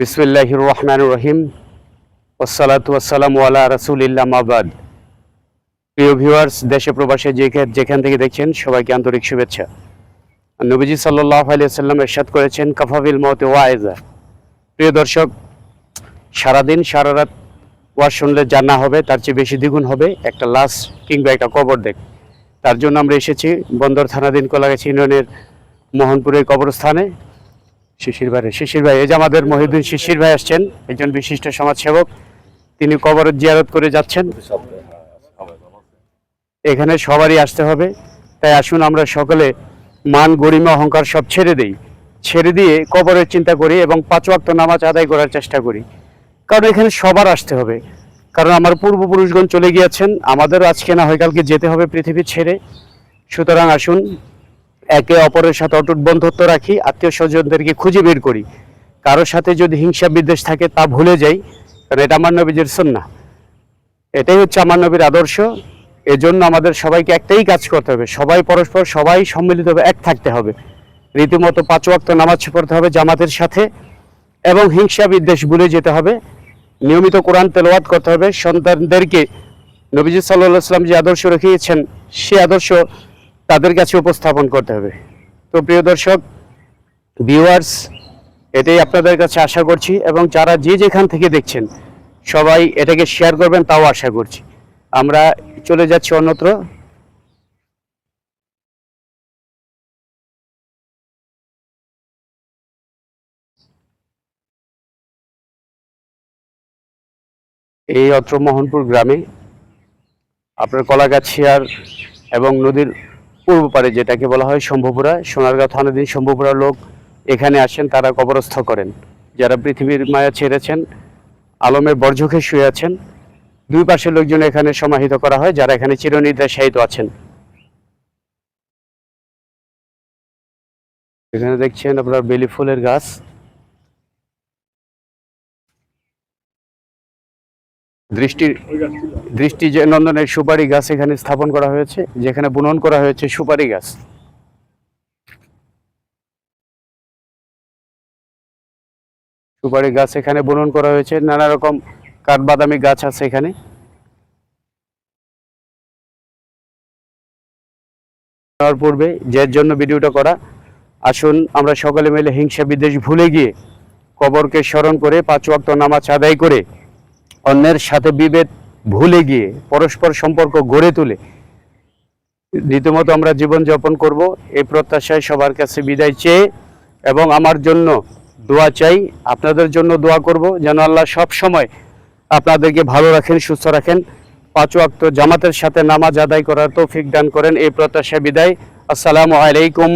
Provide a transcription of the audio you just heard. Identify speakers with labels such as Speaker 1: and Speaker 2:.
Speaker 1: বিসমিল্লাহির রহমানুর রহিম ওসালাতু ওয়াসসালামু আলা রাসূলিল্লাহ মাবাদ প্রিয় ভিউয়ার্স, দেশে প্রবাসে যেখান যেখান থেকে দেখছেন, সবাইকে আন্তরিক শুভেচ্ছা। নবীজি সাল্লাল্লাহু আলাইহি সাল্লাম ইরশাদ করেছেন কাফাবিল মওতে ওয়াইজা প্রিয় দর্শক, সারাদিন, সারা রাত ওয়াজ শুনলে জানা হবে, তার চেয়ে বেশি দ্বিগুণ হবে একটা লাশ কিংবা একটা কবর দেখ তার জন্য আমরা এসেছি। বন্দর থানাধীন কোলাগাছি ইউনিয়নের মোহনপুরের কবরস্থানে। শিশির ভাই শিশির ভাই, এই যে আমাদের মহিউদ্দিন শিশির ভাই আসছেন, একজন বিশিষ্ট সমাজসেবক, তিনি কবরের জিয়ারত করে যাচ্ছেন। এখানে সবারই আসতে হবে। তাই আসুন, আমরা সকলে মান, গরিমা, অহংকার সব ছেড়ে দেই। ছেড়ে দিয়ে কবরের চিন্তা করি এবং পাঁচ ওয়াক্ত নামাজ আদায় করার চেষ্টা করি। কারণ এখানে সবার আসতে হবে। কারণ আমার পূর্বপুরুষগণ চলে গিয়েছেন আমাদেরও আজকে না হয় কালকে যেতে হবে পৃথিবী ছেড়ে। সুতরাং আসুন, একে অপরের সাথে অটুট বন্ধুত্ব রাখি, আত্মীয় স্বজনদেরকে খুঁজে বের করি। কারোর সাথে যদি হিংসা বিদ্বেষ থাকে তা ভুলে যাই, কারণ এটা আমার নবীজের সন্না এটাই হচ্ছে আমার নবীর আদর্শ। এজন্য আমাদের সবাইকে একটাই কাজ করতে হবে, সবাই পরস্পর সবাই সম্মিলিতভাবে এক থাকতে হবে। রীতিমতো পাঁচ ওয়াক্ত নামাজ পড়তে হবে জামাতের সাথে এবং হিংসা বিদ্বেষ ভুলে যেতে হবে। নিয়মিত কোরআন তেলাওয়াত করতে হবে। সন্তানদেরকে নবীজি সাল্লাহ সাল্লাম যে আদর্শ রেখেছেন, সে আদর্শ তাদের কাছে উপস্থাপন করতে হবে। তো প্রিয় দর্শক ভিউয়ার্স এটাই আপনাদের কাছে আশা করছি এবং যারা যে যেখান থেকে দেখছেন, সবাই এটাকে শেয়ার করবেন, তাও আশা করছি। আমরা চলে যাচ্ছি অন্যত্র। এই অত্র মোহনপুর গ্রামে আপনার কলাগাছিয়ার এবং নদীর পূর্ব পারে যেটাকে বলা হয় শম্ভুপুরা, সোনারগাঁও থানাধীন শম্ভুপুরা লোক এখানে আসেন, তারা কবরস্থ করেন। যারা পৃথিবীর মায়া ছেড়েছেন, আলমের বর্জখে শুয়ে আছেন, দুই পাশের লোকজন এখানে সমাহিত করা হয়, যারা এখানে চিরনিদ্রায় শায়িত আছেন। এখানে দেখছেন আপনার বেলি ফুলের গাছ। দৃষ্টি দৃষ্টি যে নন্দনের সুপারি গাছ এখানে স্থাপন করা হয়েছে যেখানে বুনন করা হয়েছে সুপারি গাছ। সুপারি গাছ এখানে বুনন করা হয়েছে নানা রকম কাঠবাদামি গাছ আছে এখানে। পূর্বে যে জন্য ভিডিওটা করা আসুন আমরা সকলে মিলে হিংসা বিদ্বেষ ভুলে গিয়ে কবরকে স্মরণ করে পাঁচ ওয়াক্ত নামাজ আদায় করে অন্যের সাথে বিভেদ ভুলে গিয়ে পরস্পর সম্পর্ক গড়ে তুলে। রীতিমতো আমরা জীবনযাপন করব। এই প্রত্যাশায় সবার কাছে বিদায় চেয়ে এবং আমার জন্য দোয়া চাই। আপনাদের জন্য দোয়া করব যেন আল্লাহ সব সময় আপনাদেরকে ভালো রাখেন, সুস্থ রাখেন। পাঁচ ওয়াক্ত জামাতের সাথে নামাজ আদায় করার তৌফিক দান করেন। এই প্রত্যাশা বিদায়। আসসালামু আলাইকুম।